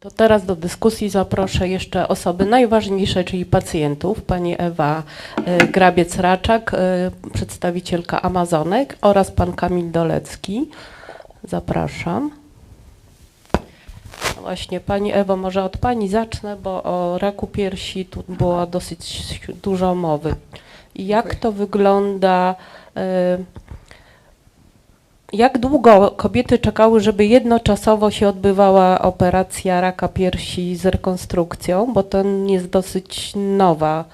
To teraz do dyskusji zaproszę jeszcze osoby najważniejsze, czyli pacjentów. Pani Ewa e, Grabiec-Raczak, e, przedstawicielka Amazonek oraz pan Kamil Dolecki. Zapraszam. No Właśnie, Pani Ewo, może od Pani zacznę, bo o raku piersi tu było dosyć dużo mowy. Jak to wygląda? e, Jak długo kobiety czekały, żeby jednoczasowo się odbywała operacja raka piersi z rekonstrukcją, bo to jest dosyć nowa,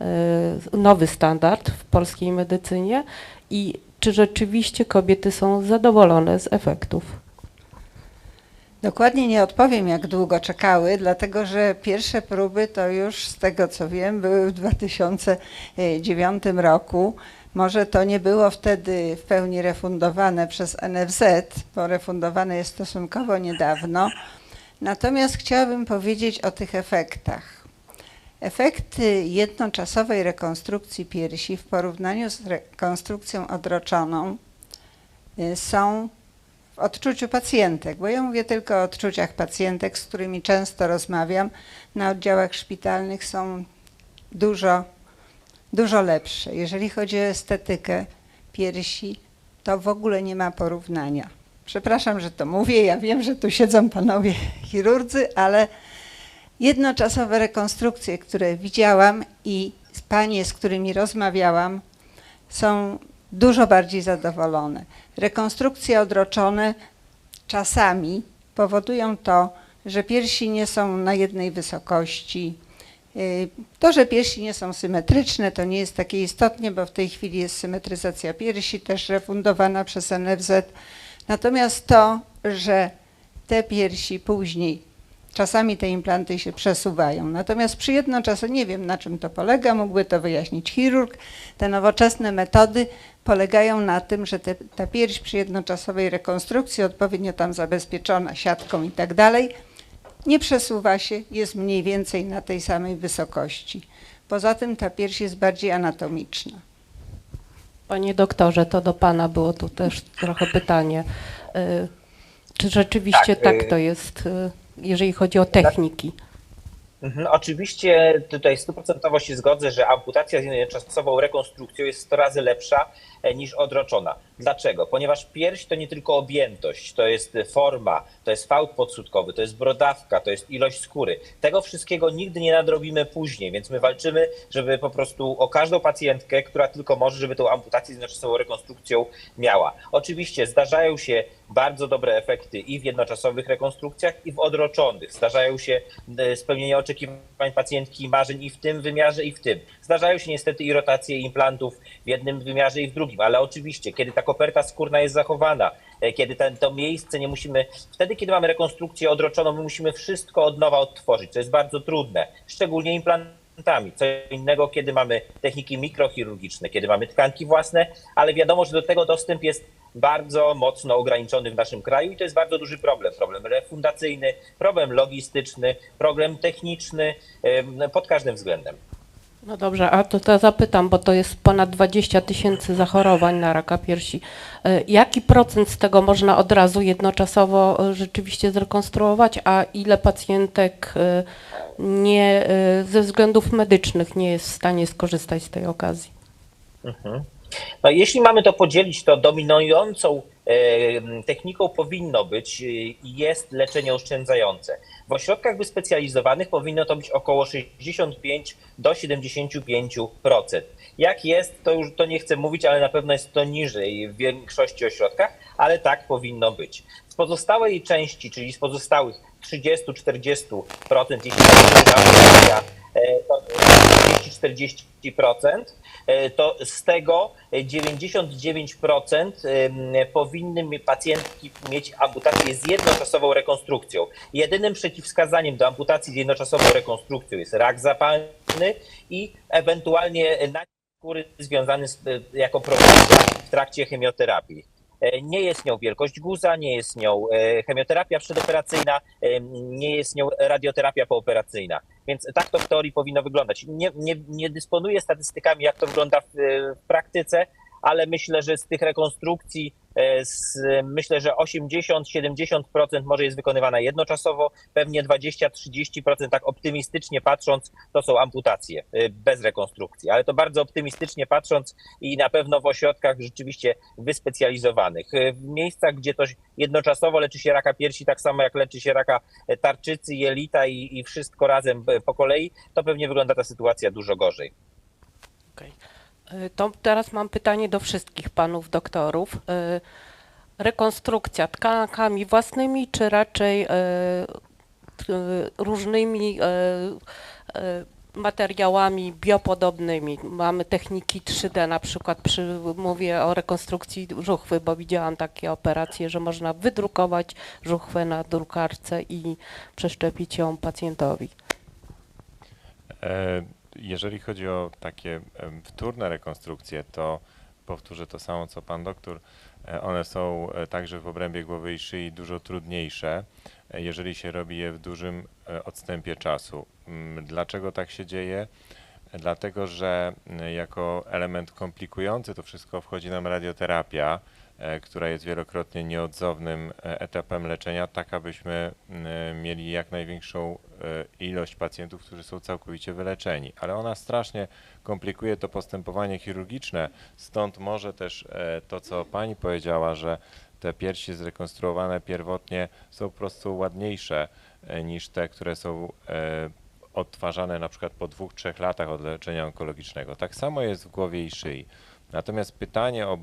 e, nowy standard w polskiej medycynie i czy rzeczywiście kobiety są zadowolone z efektów? Dokładnie nie odpowiem, jak długo czekały, dlatego że pierwsze próby to już z tego co wiem były w 2009 roku. Może to nie było wtedy w pełni refundowane przez NFZ, bo refundowane jest stosunkowo niedawno. Natomiast chciałabym powiedzieć o tych efektach. Efekty jednoczasowej rekonstrukcji piersi w porównaniu z rekonstrukcją odroczoną y, są w odczuciu pacjentek, bo ja mówię tylko o odczuciach pacjentek, z którymi często rozmawiam na oddziałach szpitalnych, są dużo, dużo lepsze. Jeżeli chodzi o estetykę piersi, to w ogóle nie ma porównania. Przepraszam, że to mówię, ja wiem, że tu siedzą panowie chirurdzy, ale jednoczasowe rekonstrukcje, które widziałam i panie, z którymi rozmawiałam, są dużo bardziej zadowolone. Rekonstrukcje odroczone czasami powodują to, że piersi nie są na jednej wysokości. Y, To, że piersi nie są symetryczne, to nie jest takie istotne, bo w tej chwili jest symetryzacja piersi, też refundowana przez NFZ. Natomiast to, że te piersi później, czasami te implanty się przesuwają. Natomiast przy jednoczasowo, nie wiem na czym to polega, mógłby to wyjaśnić chirurg. Te nowoczesne metody polegają na tym, że te, ta pierś przy jednoczasowej rekonstrukcji, odpowiednio tam zabezpieczona siatką i tak dalej, nie przesuwa się, jest mniej więcej na tej samej wysokości. Poza tym ta pierś jest bardziej anatomiczna. Panie doktorze, to do Pana było tu też trochę pytanie. E, Czy rzeczywiście Tak, tak, y- to jest, e, jeżeli chodzi o techniki? Mhm, Oczywiście tutaj stuprocentowo się zgodzę, że amputacja z jednoczasową rekonstrukcją jest 100 razy lepsza e, niż odroczona. Dlaczego? Ponieważ pierś to nie tylko objętość, to jest forma, to jest fałd podsudkowy, to jest brodawka, to jest ilość skóry. Tego wszystkiego nigdy nie nadrobimy później, więc my walczymy, żeby po prostu o każdą pacjentkę, która tylko może, żeby tą amputację z jednoczasową rekonstrukcją miała. Oczywiście zdarzają się bardzo dobre efekty i w jednoczasowych rekonstrukcjach, i w odroczonych. Zdarzają się e, spełnienie oczekiwań pacjentki marzeń i w tym wymiarze, i w tym. Zdarzają się niestety i rotacje implantów w jednym wymiarze i w drugim, ale oczywiście, kiedy ta koperta skórna jest zachowana, e, kiedy ten, to miejsce nie musimy, wtedy kiedy mamy rekonstrukcję odroczoną, my musimy wszystko od nowa odtworzyć, co jest bardzo trudne, szczególnie implantami. Co innego, kiedy mamy techniki mikrochirurgiczne, kiedy mamy tkanki własne, ale wiadomo, że do tego dostęp jest bardzo mocno ograniczony w naszym kraju i to jest bardzo duży problem. Problem refundacyjny, problem logistyczny, problem techniczny pod każdym względem. No dobrze, a to, to zapytam, bo to jest ponad 20 tysięcy zachorowań na raka piersi. E, Jaki procent z tego można od razu jednoczasowo e, rzeczywiście zrekonstruować, a ile pacjentek e, nie, ze względów medycznych nie jest w stanie skorzystać z tej okazji? Mhm. No, jeśli mamy to podzielić, to dominującą e, techniką powinno być e, i jest leczenie oszczędzające. W ośrodkach wyspecjalizowanych powinno to być około 65 do 75%. Jak jest, to już to nie chcę mówić, ale na pewno jest to niżej w większości ośrodkach, ale tak powinno być. Z pozostałej części, czyli z pozostałych 30-40%, jeśli chodzi o amputacja, e, to 30-40%, e, to z tego 99% em, powinny pacjentki mieć amputację z jednoczasową rekonstrukcją. Jedynym przeciwwskazaniem do amputacji z jednoczasową rekonstrukcją jest rak zapalny i ewentualnie skóry związany z, e, jako problematyka w trakcie chemioterapii. E, Nie jest nią wielkość guza, nie jest nią e, chemioterapia przedoperacyjna, nie jest nią radioterapia pooperacyjna. Więc tak to w teorii powinno wyglądać. Nie, nie, nie dysponuję statystykami, jak to wygląda w, w praktyce, ale myślę, że z tych rekonstrukcji myślę, że 80-70% może jest wykonywana jednoczasowo, pewnie 20-30% tak optymistycznie patrząc, to są amputacje e, bez rekonstrukcji, ale to bardzo optymistycznie patrząc i na pewno w ośrodkach rzeczywiście wyspecjalizowanych. E, W miejscach, gdzie to jednoczasowo leczy się raka piersi, tak samo jak leczy się raka e, tarczycy, jelita i, i wszystko razem e, po kolei, to pewnie wygląda ta sytuacja dużo gorzej. Okej. Y, To teraz mam pytanie do wszystkich panów doktorów. Y, Rekonstrukcja tkankami własnymi, czy raczej y, różnymi materiałami biopodobnymi? Mamy techniki 3D, na przykład przy, mówię o rekonstrukcji żuchwy, bo widziałam takie operacje, że można wydrukować żuchwę na drukarce i przeszczepić ją pacjentowi. E, Jeżeli chodzi o takie wtórne rekonstrukcje, to powtórzę to samo co pan doktor. E, One są e, także w obrębie głowy i szyi dużo trudniejsze, e, jeżeli się robi je w dużym odstępie czasu. Mm, Dlaczego tak się dzieje? Dlatego, że mm, jako element komplikujący to wszystko wchodzi nam radioterapia, która jest wielokrotnie nieodzownym e, etapem leczenia, tak abyśmy mm, mieli jak największą e, ilość pacjentów, którzy są całkowicie wyleczeni. Ale ona strasznie komplikuje to postępowanie chirurgiczne, stąd może też e, to, co pani powiedziała, że te piersi zrekonstruowane pierwotnie są po prostu ładniejsze e, niż te, które są e, odtwarzane na przykład po dwóch, trzech latach od leczenia onkologicznego. Tak samo jest w głowie i szyi. Natomiast pytanie o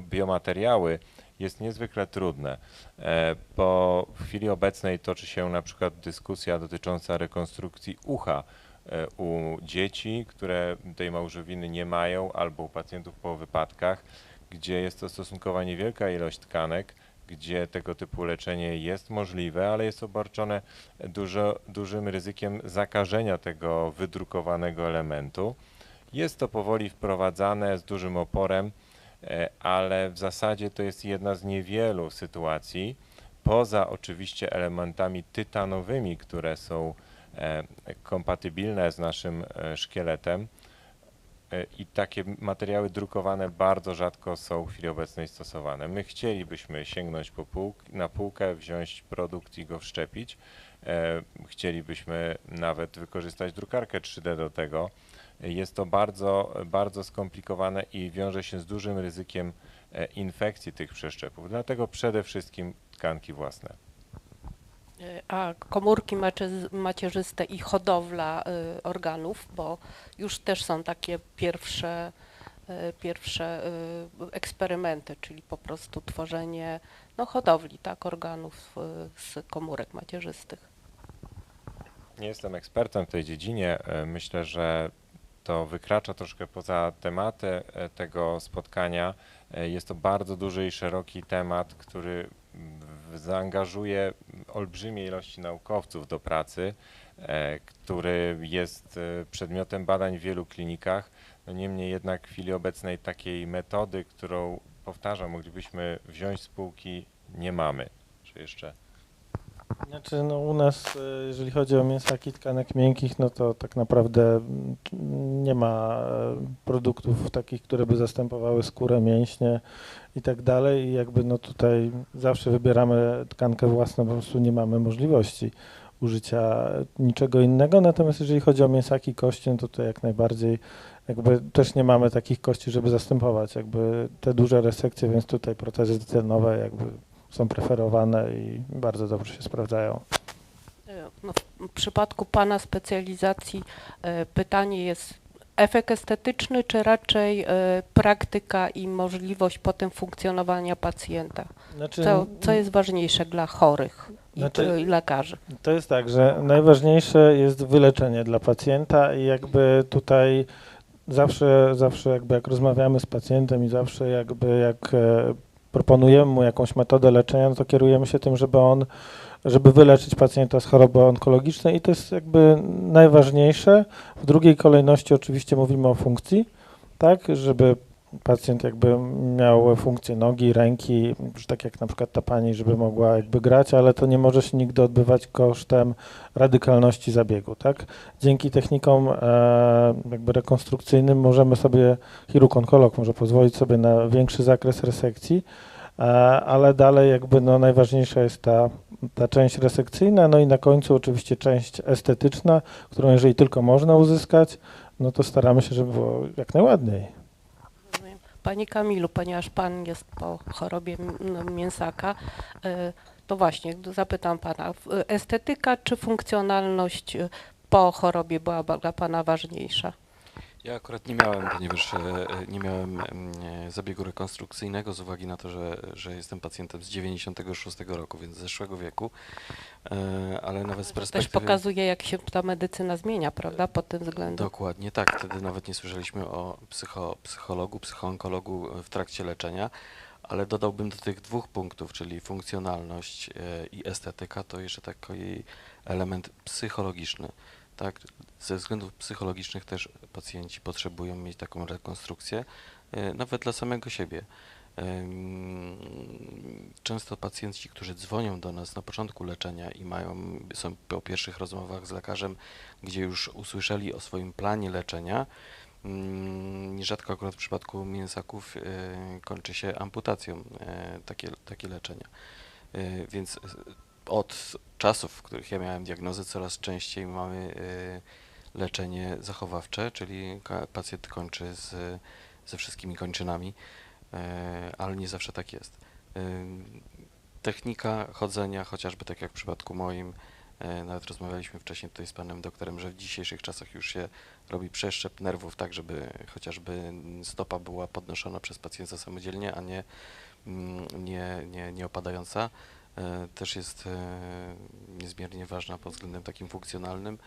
biomateriały jest niezwykle trudne, e, bo w chwili obecnej toczy się na przykład dyskusja dotycząca rekonstrukcji ucha e, u dzieci, które tej małżowiny nie mają, albo u pacjentów po wypadkach, gdzie jest to stosunkowo niewielka ilość tkanek, gdzie tego typu leczenie jest możliwe, ale jest obarczone dużo, dużym ryzykiem zakażenia tego wydrukowanego elementu. Jest to powoli wprowadzane z dużym oporem, e, ale w zasadzie to jest jedna z niewielu sytuacji, poza oczywiście elementami tytanowymi, które są e, kompatybilne z naszym e, szkieletem. I takie materiały drukowane bardzo rzadko są w chwili obecnej stosowane. My chcielibyśmy sięgnąć po półk, na półkę, wziąć produkt i go wszczepić. Chcielibyśmy nawet wykorzystać drukarkę 3D do tego. E, Jest to bardzo, bardzo skomplikowane i wiąże się z dużym ryzykiem e, infekcji tych przeszczepów. Dlatego przede wszystkim tkanki własne. Y, A komórki macie- macierzyste i hodowla y, organów, bo już też są takie pierwsze, pierwsze eksperymenty, czyli po prostu tworzenie no, hodowli tak, organów z komórek macierzystych. Nie jestem ekspertem w tej dziedzinie. E, Myślę, że to wykracza troszkę poza tematy e, tego spotkania. E, Jest to bardzo duży i szeroki temat, który zaangażuje olbrzymie ilości naukowców do pracy, e, który jest przedmiotem badań w wielu klinikach. No niemniej jednak w chwili obecnej takiej metody, którą powtarzam, moglibyśmy wziąć z półki, nie mamy. Czy jeszcze? Znaczy, no u nas, e, jeżeli chodzi o mięsaki tkanek miękkich, no to tak naprawdę nie ma e, produktów takich, które by zastępowały skórę, mięśnie i tak dalej. I jakby no tutaj zawsze wybieramy tkankę własną, po prostu nie mamy możliwości użycia niczego innego. Natomiast jeżeli chodzi o mięsaki kości, no to tutaj jak najbardziej jakby też nie mamy takich kości, żeby zastępować jakby te duże resekcje, więc tutaj protezy cenowe jakby są preferowane i bardzo dobrze się sprawdzają. Y, No, w przypadku Pana specjalizacji y, pytanie jest efekt estetyczny, czy raczej y, praktyka i możliwość potem funkcjonowania pacjenta? Znaczy, Co, co jest ważniejsze dla chorych i Znaczy- lekarzy? To jest tak, że najważniejsze jest wyleczenie dla pacjenta i jakby tutaj zawsze, zawsze jakby jak rozmawiamy z pacjentem i zawsze jakby jak e, proponujemy mu jakąś metodę leczenia, no to kierujemy się tym, żeby on, żeby wyleczyć pacjenta z choroby onkologicznej i to jest jakby najważniejsze. W drugiej kolejności oczywiście mówimy o funkcji, tak, żeby pacjent jakby miał funkcję nogi, ręki, że tak jak na przykład ta pani, żeby mogła jakby grać, ale to nie może się nigdy odbywać kosztem radykalności zabiegu, tak? Dzięki technikom e, jakby rekonstrukcyjnym możemy sobie, chirurg onkolog może pozwolić sobie na większy zakres resekcji, e, ale dalej jakby no najważniejsza jest ta, ta część resekcyjna, no i na końcu oczywiście część estetyczna, którą jeżeli tylko można uzyskać, no to staramy się, żeby było jak najładniej. Panie Kamilu, ponieważ Pan jest po chorobie no, mięsaka, y, to właśnie zapytam Pana, estetyka czy funkcjonalność y, po chorobie była dla Pana ważniejsza? Ja akurat nie miałem, ponieważ e, e, nie miałem e, zabiegu rekonstrukcyjnego z uwagi na to, że, że jestem pacjentem z 96 roku, więc z zeszłego wieku, E, ale nawet z To też perspektywy... pokazuje, jak się ta medycyna zmienia, prawda, pod tym względem. Dokładnie tak. Wtedy nawet nie słyszeliśmy o psycho, psychologu, psychoonkologu w trakcie leczenia, ale dodałbym do tych dwóch punktów, czyli funkcjonalność e, i estetyka, to jeszcze taki element psychologiczny. Tak? Ze względów psychologicznych też pacjenci potrzebują mieć taką rekonstrukcję, e, nawet dla samego siebie. Często pacjenci, którzy dzwonią do nas na początku leczenia i mają, są po pierwszych rozmowach z lekarzem, gdzie już usłyszeli o swoim planie leczenia, mm, nierzadko akurat w przypadku mięsaków e, kończy się amputacją e, takie, takie leczenia. Więc od czasów, w których ja miałem diagnozę, coraz częściej mamy e, leczenie zachowawcze, czyli pacjent kończy z, ze wszystkimi kończynami, e, ale nie zawsze tak jest. Ym, Technika chodzenia, chociażby tak jak w przypadku moim, nawet rozmawialiśmy wcześniej tutaj z panem doktorem, że w dzisiejszych czasach już się robi przeszczep nerwów tak, żeby chociażby stopa była podnoszona przez pacjenta samodzielnie, a nie, mm, nie, nie, nie opadająca. E, Też jest e, niezmiernie ważna pod względem takim funkcjonalnym,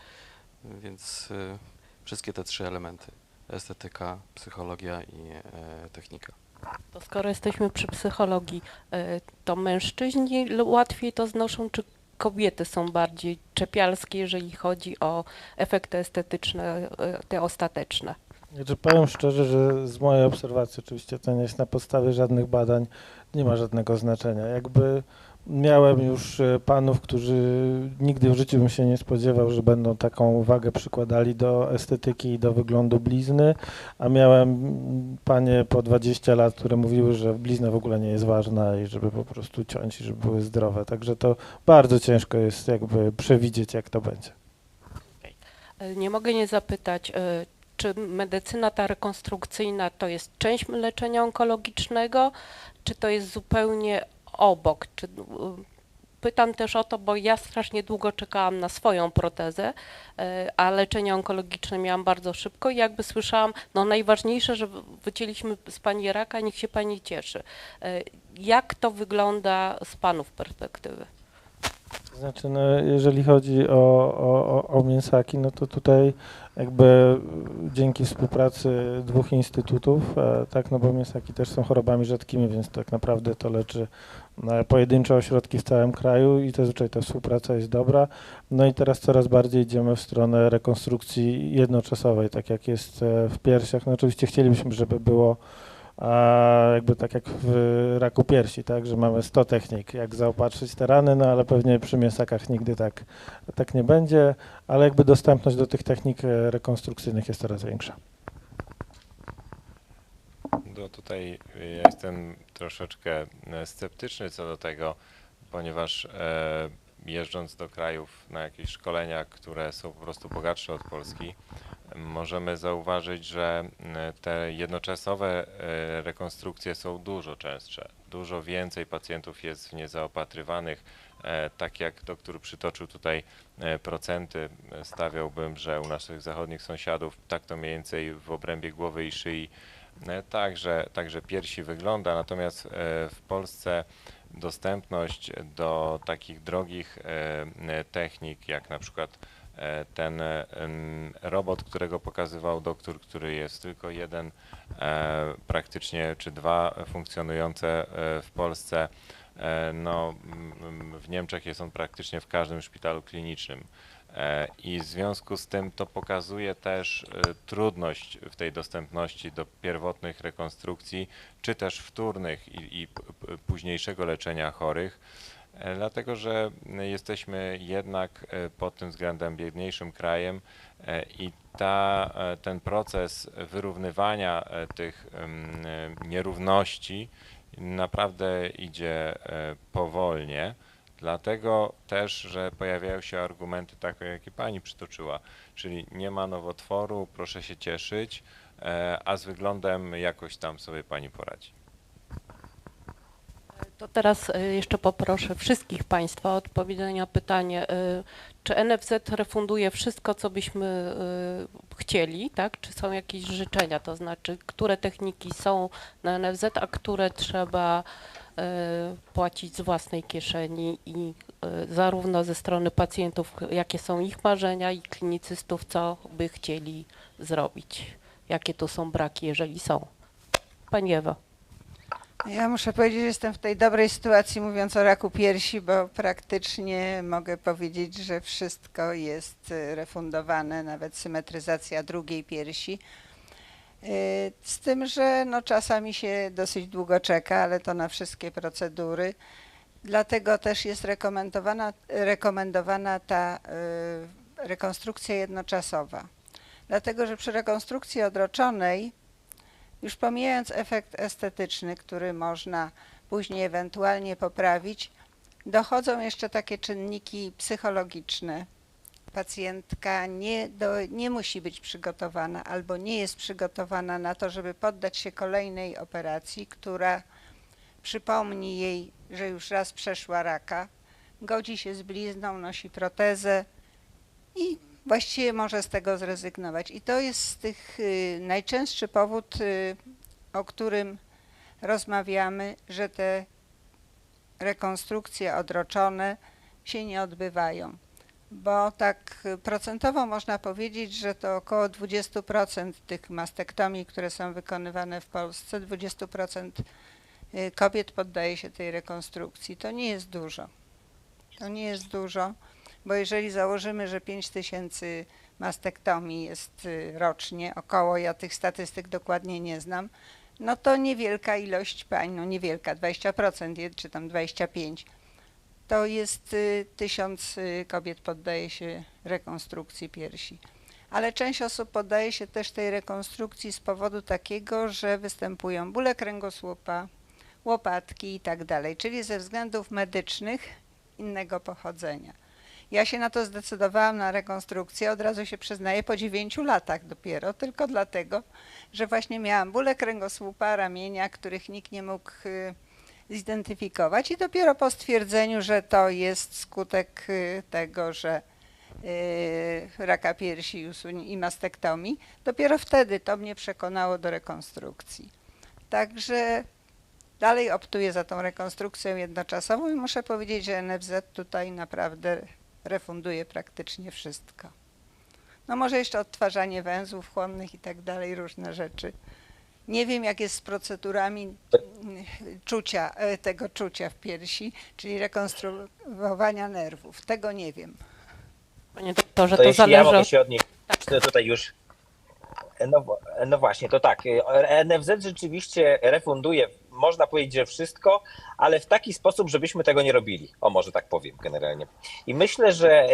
więc e, wszystkie te trzy elementy, estetyka, psychologia i technika. To skoro jesteśmy przy psychologii, to mężczyźni łatwiej to znoszą, czy kobiety są bardziej czepialskie, jeżeli chodzi o efekty estetyczne, te ostateczne? Znaczy powiem szczerze, że z mojej obserwacji, oczywiście to nie jest na podstawie żadnych badań, nie ma żadnego znaczenia. Jakby miałem już e, panów, którzy nigdy w życiu bym się nie spodziewał, że będą taką uwagę przykładali do estetyki i do wyglądu blizny, a miałem panie po 20 lat, które mówiły, że blizna w ogóle nie jest ważna i żeby po prostu ciąć i żeby były zdrowe. Także to bardzo ciężko jest jakby przewidzieć, jak to będzie. Y, Nie mogę nie zapytać, y, czy medycyna ta rekonstrukcyjna to jest część leczenia onkologicznego, czy to jest zupełnie obok? Czy, y, pytam też o to, bo ja strasznie długo czekałam na swoją protezę, y, a leczenie onkologiczne miałam bardzo szybko i jakby słyszałam, no najważniejsze, że wy- wycięliśmy z pani raka, niech się pani cieszy. Y, Jak to wygląda z panów perspektywy? Znaczy, no, jeżeli chodzi o, o, o- mięsaki, no to tutaj jakby dzięki współpracy dwóch instytutów, e, tak, no bo mięsaki też są chorobami rzadkimi, więc tak naprawdę to leczy e, pojedyncze ośrodki w całym kraju i zazwyczaj ta współpraca jest dobra. No i teraz coraz bardziej idziemy w stronę rekonstrukcji jednoczasowej, tak jak jest e, w piersiach. No oczywiście chcielibyśmy, żeby było jakby tak jak w raku piersi, tak, że mamy 100 technik, jak zaopatrzyć te rany, no ale pewnie przy mięsakach nigdy tak, tak nie będzie, ale jakby dostępność do tych technik e, rekonstrukcyjnych jest coraz większa. No tutaj ja jestem troszeczkę e, sceptyczny co do tego, ponieważ e, jeżdżąc do krajów na jakieś szkolenia, które są po prostu bogatsze od Polski, możemy zauważyć, że m, te jednoczasowe e, rekonstrukcje są dużo częstsze. Dużo więcej pacjentów jest w nie zaopatrywanych. E, tak jak doktor przytoczył tutaj e, procenty, e, stawiałbym, że u naszych zachodnich sąsiadów tak to mniej więcej w obrębie głowy i szyi E, Także, także piersi wygląda, natomiast e, w Polsce dostępność do takich drogich e, m, technik, jak na przykład e, ten e, robot, którego pokazywał doktor, który jest tylko jeden e, praktycznie, czy dwa funkcjonujące e, w Polsce. E, No, w Niemczech jest on praktycznie w każdym szpitalu klinicznym. E, I w związku z tym to pokazuje też e, trudność w tej dostępności do pierwotnych rekonstrukcji, czy też wtórnych i, i późniejszego leczenia chorych, e, dlatego że jesteśmy jednak pod tym względem biedniejszym krajem i ta, ten proces wyrównywania tych nierówności naprawdę idzie powolnie, dlatego też, że pojawiają się argumenty takie, jakie pani przytoczyła, czyli nie ma nowotworu, proszę się cieszyć, e, a z wyglądem jakoś tam sobie pani poradzi. To teraz y, jeszcze poproszę wszystkich Państwa o odpowiedzenie pytanie, y, czy NFZ refunduje wszystko, co byśmy chcieli, tak? Czy są jakieś życzenia, to znaczy, które techniki są na NFZ, a które trzeba płacić z własnej kieszeni i y, zarówno ze strony pacjentów, jakie są ich marzenia i klinicystów, co by chcieli zrobić. Jakie tu są braki, jeżeli są. Pani Ewa. Ja muszę powiedzieć, że jestem w tej dobrej sytuacji mówiąc o raku piersi, bo praktycznie mogę powiedzieć, że wszystko jest y, refundowane, nawet symetryzacja drugiej piersi. Y, Z tym, że no czasami się dosyć długo czeka, ale to na wszystkie procedury. Dlatego też jest rekomendowana, rekomendowana ta y, rekonstrukcja jednoczasowa. Dlatego, że przy rekonstrukcji odroczonej już pomijając efekt estetyczny, który można później ewentualnie poprawić, dochodzą jeszcze takie czynniki psychologiczne. Pacjentka nie, do, nie musi być przygotowana albo nie jest przygotowana na to, żeby poddać się kolejnej operacji, która przypomni jej, że już raz przeszła raka, godzi się z blizną, nosi protezę i właściwie może z tego zrezygnować. I to jest z tych y, najczęstszy powód, y, o którym rozmawiamy, że te rekonstrukcje odroczone się nie odbywają. Bo tak procentowo można powiedzieć, że to około 20% tych mastektomii, które są wykonywane w Polsce, 20% y, kobiet poddaje się tej rekonstrukcji. To nie jest dużo. To nie jest dużo bo jeżeli założymy, że 5 tysięcy mastektomii jest y, rocznie, około, ja tych statystyk dokładnie nie znam, no to niewielka ilość pań, no niewielka, 20% je- czy tam 25%, to jest y, tysiąc y, kobiet poddaje się rekonstrukcji piersi. Ale część osób poddaje się też tej rekonstrukcji z powodu takiego, że występują bóle kręgosłupa, łopatki i tak dalej, czyli ze względów medycznych innego pochodzenia. Ja się na to zdecydowałam na rekonstrukcję, od razu się przyznaję, po 9 latach dopiero, tylko dlatego, że właśnie miałam bóle kręgosłupa, ramienia, których nikt nie mógł y, zidentyfikować i dopiero po stwierdzeniu, że to jest skutek y, tego, że y, raka piersi i mastektomii, dopiero wtedy to mnie przekonało do rekonstrukcji. Także dalej optuję za tą rekonstrukcją jednoczasową i muszę powiedzieć, że NFZ tutaj naprawdę refunduje praktycznie wszystko. No może jeszcze odtwarzanie węzłów chłonnych i tak dalej, różne rzeczy. Nie wiem, jak jest z procedurami mm, czucia, e, tego czucia w piersi, czyli rekonstruowania nerwów. Tego nie wiem. Panie doktorze, To, to, jeśli ja zależy mogę od się odnieść to tutaj już. No, wo- no właśnie, to tak. NFZ rzeczywiście refunduje, można powiedzieć, że wszystko, ale w taki sposób, żebyśmy tego nie robili. O, może tak powiem generalnie. I myślę, że e,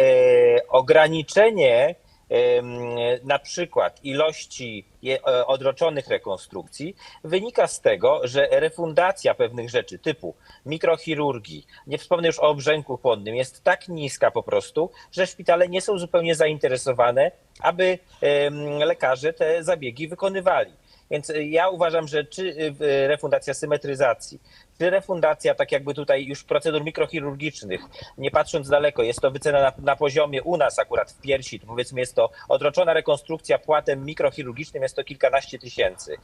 ograniczenie na przykład ilości e, odroczonych rekonstrukcji wynika z tego, że refundacja pewnych rzeczy typu mikrochirurgii, nie wspomnę już o obrzęku chłonnym, jest tak niska po prostu, że szpitale nie są zupełnie zainteresowane, aby lekarze te zabiegi wykonywali. Więc y, ja uważam, że czy y, refundacja symetryzacji, czy refundacja tak jakby tutaj już procedur mikrochirurgicznych, nie patrząc daleko, jest to wycena na, na poziomie u nas akurat w piersi, to powiedzmy jest to odroczona rekonstrukcja płatem mikrochirurgicznym, jest to kilkanaście tysięcy.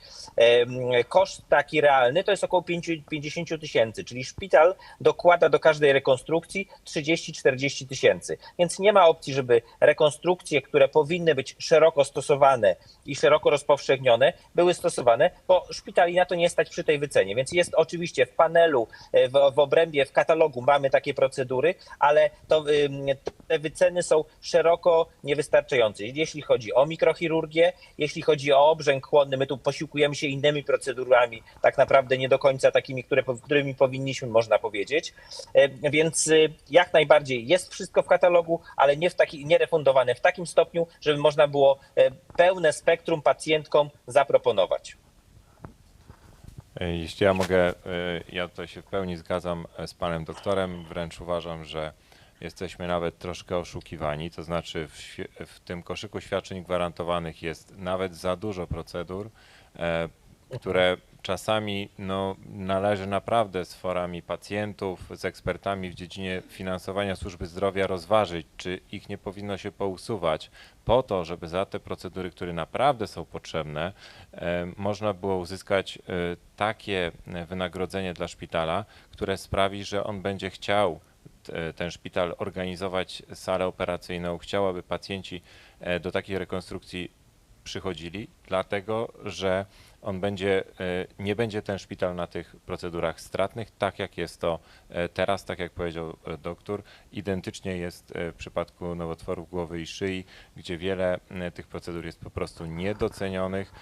Koszt taki realny to jest około 5 50 tysięcy, czyli szpital dokłada do każdej rekonstrukcji 30-40 tysięcy. Więc nie ma opcji, żeby rekonstrukcje, które powinny być szeroko stosowane i szeroko rozpowszechnione, były stosowane, bo szpitali na to nie stać przy tej wycenie. Więc jest oczywiście w panelu, e, w, w obrębie, w katalogu mamy takie procedury, ale to, ym, te wyceny są szeroko niewystarczające. Jeśli chodzi o mikrochirurgię, jeśli chodzi o obrzęk chłonny, my tu posiłkujemy się innymi procedurami, tak naprawdę nie do końca takimi, które, którymi powinniśmy, można powiedzieć. E, Więc y, jak najbardziej jest wszystko w katalogu, ale nie, w taki, nie refundowane w takim stopniu, żeby można było e, pełne spektrum pacjentkom zaproponować. E, Jeśli ja mogę, e, ja tutaj się w pełni zgadzam e, z panem doktorem, wręcz uważam, że jesteśmy nawet troszkę oszukiwani, to znaczy w, w tym koszyku świadczeń gwarantowanych jest nawet za dużo procedur, które czasami no, należy naprawdę z forami pacjentów, z ekspertami w dziedzinie finansowania służby zdrowia rozważyć, czy ich nie powinno się pousuwać. Po to, żeby za te procedury, które naprawdę są potrzebne, e, można było uzyskać e, takie e, wynagrodzenie dla szpitala, które sprawi, że on będzie chciał ten szpital organizować salę operacyjną, chciał, aby pacjenci do takiej rekonstrukcji przychodzili, dlatego że on będzie, e, nie będzie ten szpital na tych procedurach stratnych, tak jak jest to e, teraz, tak jak powiedział e, doktor. Identycznie jest w przypadku nowotworów głowy i szyi, gdzie wiele tych procedur jest po prostu niedocenionych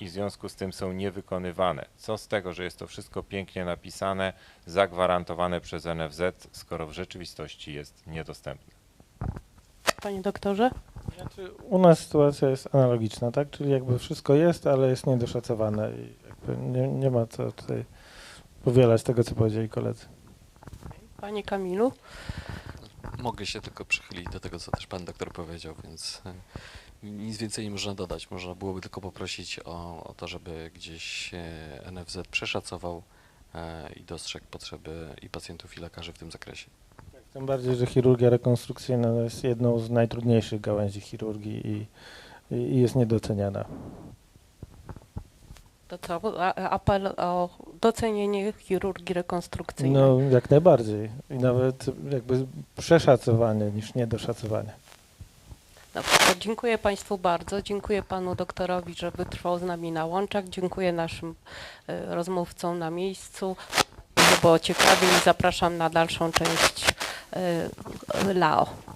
i w związku z tym są niewykonywane. Co z tego, że jest to wszystko pięknie napisane, zagwarantowane przez NFZ, skoro w rzeczywistości jest niedostępne. Panie doktorze? Znaczy, u nas sytuacja jest analogiczna, tak? Czyli jakby wszystko jest, ale jest niedoszacowane i jakby nie, nie ma co tutaj powielać tego, co powiedzieli koledzy. Panie Kamilu? Mogę się tylko przychylić do tego, co też pan doktor powiedział, więc e, nic więcej nie można dodać. Można byłoby tylko poprosić o, o to, żeby gdzieś e, NFZ przeszacował e, i dostrzegł potrzeby i pacjentów, i lekarzy w tym zakresie. Tym bardziej, że chirurgia rekonstrukcyjna jest jedną z najtrudniejszych gałęzi chirurgii i, i, jest niedoceniana. To co? Apel o docenienie chirurgii rekonstrukcyjnej. No, jak najbardziej. I nawet jakby przeszacowanie niż niedoszacowanie. Dobrze, to dziękuję Państwu bardzo. Dziękuję Panu doktorowi, że wytrwał z nami na łączach. Dziękuję naszym e, rozmówcom na miejscu. Że było ciekawie i zapraszam na dalszą część e, LAO.